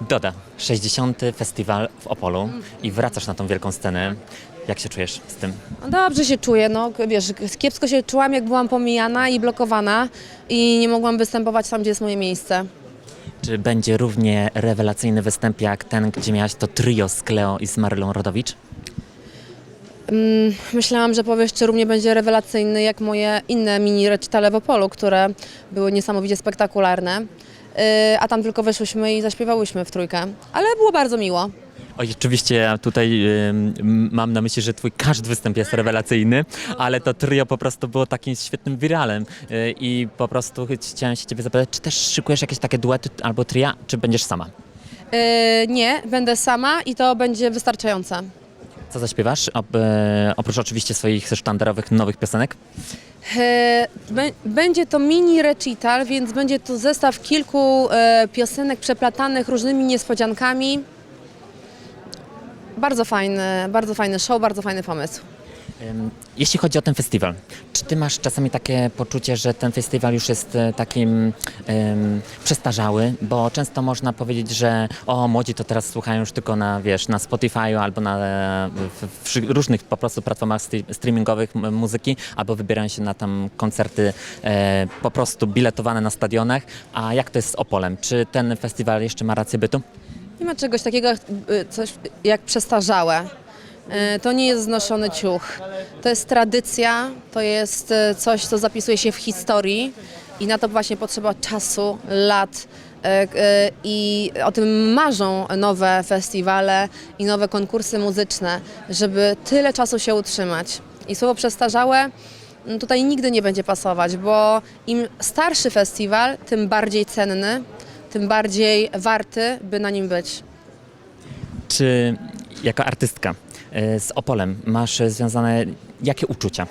Doda, 60. festiwal w Opolu i wracasz na tą wielką scenę. Jak się czujesz z tym? No Dobrze się czuję, no wiesz, kiepsko się czułam, jak byłam pomijana i blokowana i nie mogłam występować tam, gdzie jest moje miejsce. Czy będzie równie rewelacyjny występ jak ten, gdzie miałaś to trio z Kleo i z Marylą Rodowicz? Mm, Myślałam, że powiesz, czy równie będzie rewelacyjny jak moje inne mini recitale w Opolu, które były niesamowicie spektakularne. Yy, A tam tylko weszłyśmy i zaśpiewałyśmy w trójkę, ale było bardzo miło. Oczywiście ja tutaj ym, mam na myśli, że twój każdy występ jest rewelacyjny, ale to trio po prostu było takim świetnym wiralem yy, i po prostu ch- chciałem się ciebie zapytać, czy też szykujesz jakieś takie duety albo tria, czy będziesz sama? Yy, Nie, będę sama i to będzie wystarczające. Co zaśpiewasz? Ob, e, oprócz oczywiście swoich sztandarowych nowych piosenek? E, bę- Będzie to mini recital, więc będzie to zestaw kilku e, piosenek przeplatanych różnymi niespodziankami. Bardzo fajny, bardzo fajny show, bardzo fajny pomysł. Jeśli chodzi o ten festiwal, czy ty masz czasami takie poczucie, że ten festiwal już jest e, takim em, przestarzały? Bo często można powiedzieć, że o, młodzi to teraz słuchają już tylko na, wiesz, na Spotify albo na e, w, w różnych po prostu platformach streamingowych muzyki, albo wybierają się na tam koncerty e, po prostu biletowane na stadionach. A jak to jest z Opolem? Czy ten festiwal jeszcze ma rację bytu? Nie ma czegoś takiego y, coś jak przestarzałe. E, To nie jest znoszony ciuch. To jest tradycja, to jest e, coś, co zapisuje się w historii i na to właśnie potrzeba czasu, lat. E, I o tym marzą nowe festiwale i nowe konkursy muzyczne, żeby tyle czasu się utrzymać. I słowo przestarzałe mm, tutaj nigdy nie będzie pasować, bo im starszy festiwal, tym bardziej cenny, tym bardziej warty, by na nim być. Czy jako artystka z Opolem masz e, związane jakie uczucia?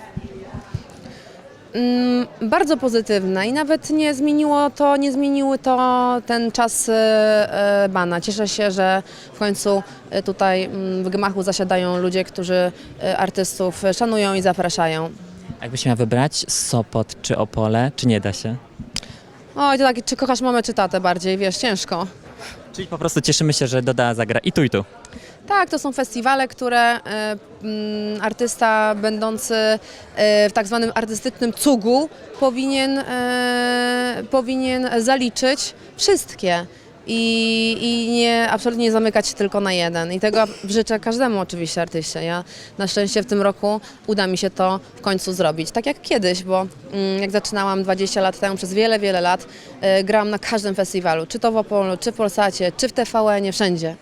Mm, bardzo pozytywne i nawet nie zmieniło to, nie zmieniły to ten czas e, e, bana. Cieszę się, że w końcu e, tutaj mm, w gmachu zasiadają ludzie, którzy e, artystów szanują i zapraszają. A Jakbyś miała wybrać Sopot czy Opole, czy nie da się? Oj, to tak, czy kochasz mamę, czy tatę bardziej, wiesz, ciężko. Czyli po prostu cieszymy się, że Doda zagra i tu, i tu. Tak, to są festiwale, które mm, artysta będący e, w tak zwanym artystycznym cugu powinien, e, powinien zaliczyć wszystkie. I, I nie absolutnie nie zamykać się tylko na jeden. I tego życzę każdemu oczywiście artyście. Ja na szczęście w tym roku uda mi się to w końcu zrobić. Tak jak kiedyś, bo mm, jak zaczynałam 20 lat temu, przez wiele, wiele lat e, grałam na każdym festiwalu. Czy to w Opolu, czy w Polsacie, czy w TVN-ie, wszędzie.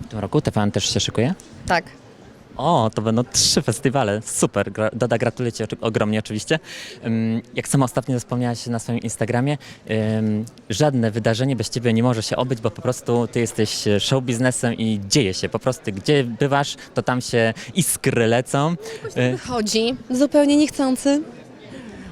W tym roku TVN też się szykuje? Tak. O, to będą trzy festiwale. Super. Gra- Doda, gratuluję Ci oczy- ogromnie oczywiście. Ym, Jak sama ostatnio wspomniałaś na swoim Instagramie, ym, żadne wydarzenie bez Ciebie nie może się obyć, bo po prostu Ty jesteś e, show biznesem i dzieje się. Po prostu gdzie bywasz, to tam się iskry lecą. Y, Chodzi, zupełnie niechcący.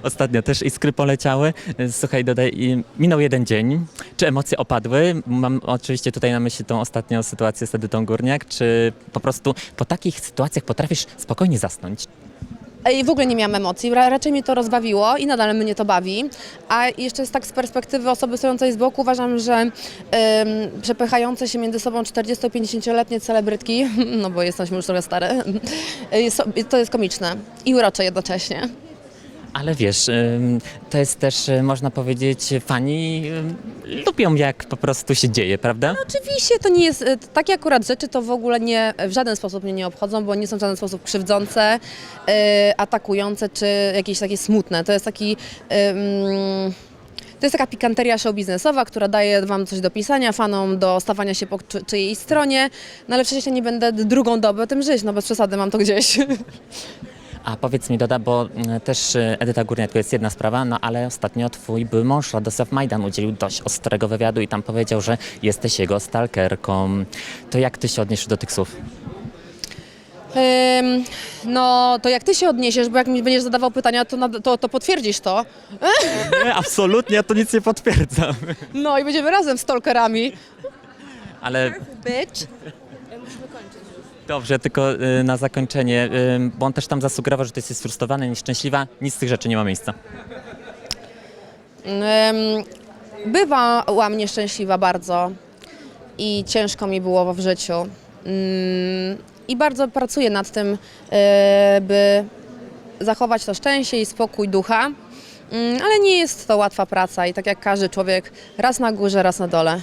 Ostatnio też iskry poleciały. Słuchaj, dodaj, minął jeden dzień. Czy emocje opadły? Mam oczywiście tutaj na myśli tą ostatnią sytuację z Edytą Górniak. Czy po prostu po takich sytuacjach potrafisz spokojnie zasnąć? I w ogóle nie miałam emocji, Ra- raczej mnie to rozbawiło i nadal mnie to bawi. A jeszcze jest tak z perspektywy osoby stojącej z boku uważam, że ym, przepychające się między sobą 40-50-letnie celebrytki, no bo jesteśmy już trochę stare, to jest komiczne i urocze jednocześnie. Ale wiesz, to jest też, y, można powiedzieć, fani lubią jak po prostu się dzieje, prawda? Oczywiście to nie jest, y, takie akurat rzeczy to w ogóle nie, w żaden sposób mnie nie obchodzą, bo nie są w żaden sposób krzywdzące, y, atakujące czy jakieś takie smutne. To jest taki... to jest taka pikanteria show biznesowa, która daje wam coś do pisania, fanom do stawania się po czy- czyjej stronie, no ale przecież ja nie będę drugą dobę tym żyć, no bez przesady mam to gdzieś. A powiedz mi, Doda, bo y, też y, Edyta Górniak to jest jedna sprawa, no ale ostatnio twój były mąż Radosław Majdan udzielił dość ostrego wywiadu i tam powiedział, że jesteś jego stalkerką. To jak ty się odniesiesz do tych słów? Ym, no to jak ty się odniesiesz, bo jak mi będziesz zadawał pytania, to, to, to potwierdzisz to. Nie, absolutnie, ja to nic nie potwierdzam. No i będziemy razem stalkerami. Ale Bitch. Dobrze, tylko y, na zakończenie, y, bo on też tam zasugerował, że ty jesteś sfrustrowana, nieszczęśliwa, nic z tych rzeczy nie ma miejsca. Ym, Bywałam nieszczęśliwa bardzo i ciężko mi było w życiu. Mm, I bardzo pracuję nad tym, e, by zachować to szczęście i spokój ducha. Mm, Ale nie jest to łatwa praca i tak jak każdy człowiek, raz na górze, raz na dole.